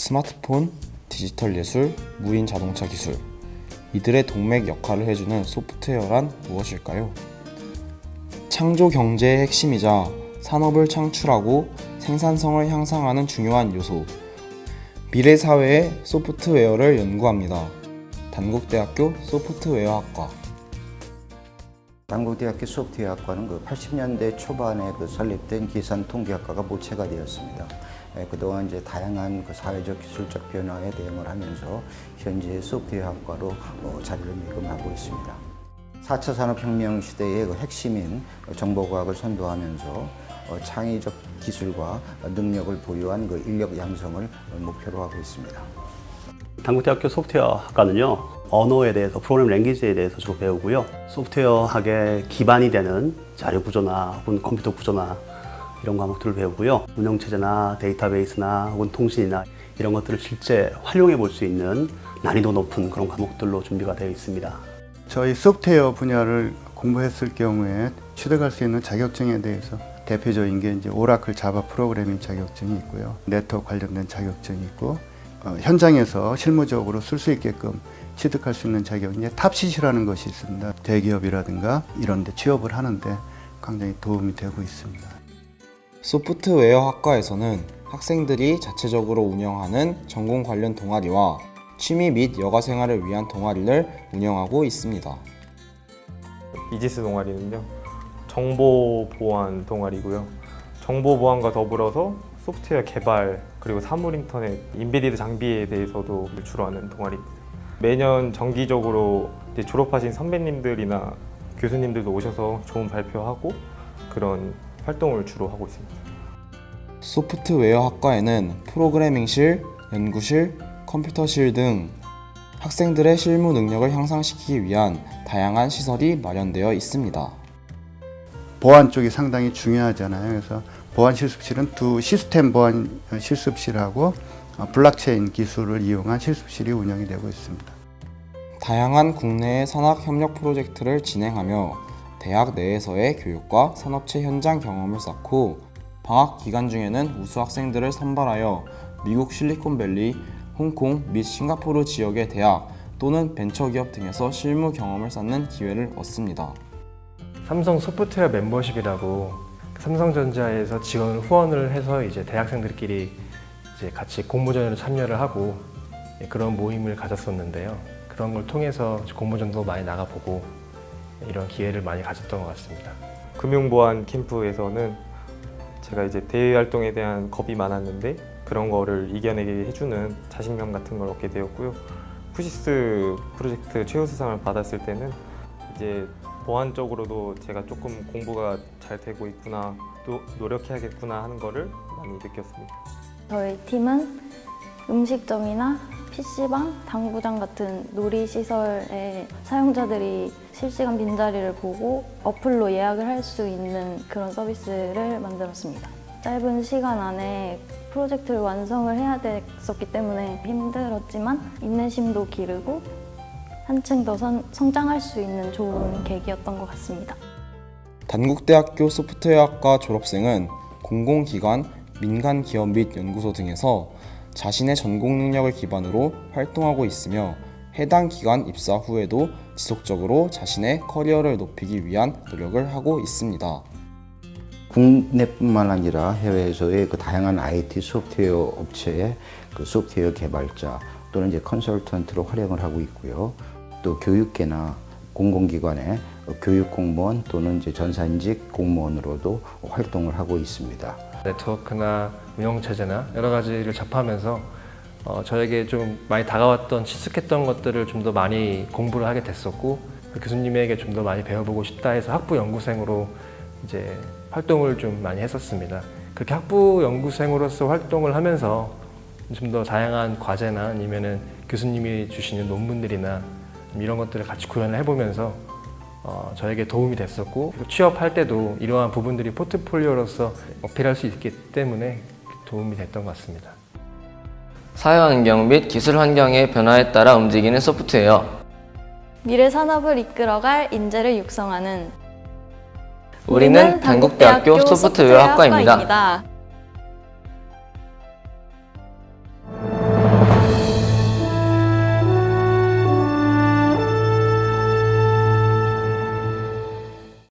스마트폰, 디지털 예술, 무인 자동차 기술. 이들의 동맥 역할을 해주는 소프트웨어란 무엇일까요? 창조 경제의 핵심이자 산업을 창출하고 생산성을 향상하는 중요한 요소. 미래 사회의 소프트웨어를 연구합니다. 단국대학교 소프트웨어학과. 한국대학교 소프트웨어학과는 그 80년대 초반에 그 설립된 기산 통계학과가 모체가 되었습니다. 예, 그동안 이제 다양한 그 사회적 기술적 변화에 대응을 하면서 현재 소프트웨어학과로 어, 자리를 매김하고 있습니다. 4차 산업혁명 시대의 그 핵심인 정보과학을 선도하면서 어, 창의적 기술과 능력을 보유한 그 인력 양성을 목표로 하고 있습니다. 당국대학교 소프트웨어 학과는요 언어에 대해서 프로그램 랭귀지에 대해서 주로 배우고요 소프트웨어 학의 기반이 되는 자료 구조나 혹은 컴퓨터 구조나 이런 과목들을 배우고요 운영체제나 데이터베이스나 혹은 통신이나 이런 것들을 실제 활용해 볼 수 있는 난이도 높은 그런 과목들로 준비가 되어 있습니다. 저희 소프트웨어 분야를 공부했을 경우에 취득할 수 있는 자격증에 대해서 대표적인 게 이제 오라클 자바 프로그래밍 자격증이 있고요. 네트워크 관련된 자격증이 있고 어, 현장에서 실무적으로 쓸 수 있게끔 취득할 수 있는 자격이 탑시시라는 것이 있습니다. 대기업이라든가 이런 데 취업을 하는데 굉장히 도움이 되고 있습니다. 소프트웨어 학과에서는 학생들이 자체적으로 운영하는 전공 관련 동아리와 취미 및 여가 생활을 위한 동아리를 운영하고 있습니다. 이지스 동아리는요 정보 보안 동아리고요 정보 보안과 더불어서 소프트웨어 개발 그리고 사물 인터넷 인베디드 장비에 대해서도 주로 하는 동아리입니다 매년 정기적으로 졸업하신 선배님들이나 교수님들도 오셔서 좋은 발표하고 그런 활동을 주로 하고 있습니다 소프트웨어 학과에는 프로그래밍실, 연구실, 컴퓨터실 등 학생들의 실무 능력을 향상시키기 위한 다양한 시설이 마련되어 있습니다. 보안 쪽이 상당히 중요하잖아요. 그래서 보안 실습실은 두 시스템 보안 실습실하고 어, 블록체인 기술을 이용한 실습실이 운영이 되고 있습니다. 다양한 국내의 산학 협력 프로젝트를 진행하며 대학 내에서의 교육과 산업체 현장 경험을 쌓고 방학 기간 중에는 우수 학생들을 선발하여 미국 실리콘밸리, 홍콩 및 싱가포르 지역의 대학 또는 벤처기업 등에서 실무 경험을 쌓는 기회를 얻습니다. 삼성 소프트웨어 멤버십이라고 삼성전자에서 지원 후원을 해서 이제 대학생들끼리 이제 같이 공모전에 참여를 하고 예, 그런 모임을 가졌었는데요. 그런 걸 통해서 공모전도 많이 나가보고 이런 기회를 많이 가졌던 것 같습니다. 금융보안 캠프에서는 제가 이제 대외 활동에 대한 겁이 많았는데 그런 거를 이겨내게 해주는 자신감 같은 걸 얻게 되었고요. 푸시스 프로젝트 최우수상을 받았을 때는 이제 보안적으로도 제가 조금 공부가 잘 되고 있구나, 또 노력해야겠구나 하는 거를 많이 느꼈습니다. 저희 팀은 음식점이나 PC방, 당구장 같은 놀이시설에 사용자들이 실시간 빈자리를 보고 어플로 예약을 할 수 있는 그런 서비스를 만들었습니다. 짧은 시간 안에 프로젝트를 완성을 해야 됐었기 때문에 힘들었지만 인내심도 기르고 한층 더 선- 성장할 수 있는 좋은 계기였던 것 같습니다. 단국대학교 소프트웨어학과 졸업생은 공공기관, 민간기업 및 연구소 등에서 자신의 전공 능력을 기반으로 활동하고 있으며 해당 기관 입사 후에도 지속적으로 자신의 커리어를 높이기 위한 노력을 하고 있습니다. 국내뿐만 아니라 해외에서의 그 다양한 IT 소프트웨어 업체의 그 소프트웨어 개발자 또는 이제 컨설턴트로 활용을 하고 있고요. 또 교육계나 공공기관의 교육 공무원 또는 이제 전산직 공무원으로도 활동을 하고 있습니다. 네트워크나 운영 체제나 여러 가지를 접하면서 어, 저에게 좀 많이 다가왔던 친숙했던 것들을 좀 더 많이 공부를 하게 됐었고 그 교수님에게 좀 더 많이 배워보고 싶다 해서 학부 연구생으로 이제 활동을 좀 많이 했었습니다. 그렇게 학부 연구생으로서 활동을 하면서 좀 더 다양한 과제나 아니면은 교수님이 주시는 논문들이나 이런 것들을 같이 구현을 해보면서 어, 저에게 도움이 됐었고 취업할 때도 이러한 부분들이 포트폴리오로서 어필할 수 있기 때문에 도움이 됐던 것 같습니다. 사회환경 및 기술 환경의 변화에 따라 움직이는 소프트웨어. 미래 산업을 이끌어갈 인재를 육성하는 우리는 단국대학교 소프트웨어 학과입니다. 학과입니다.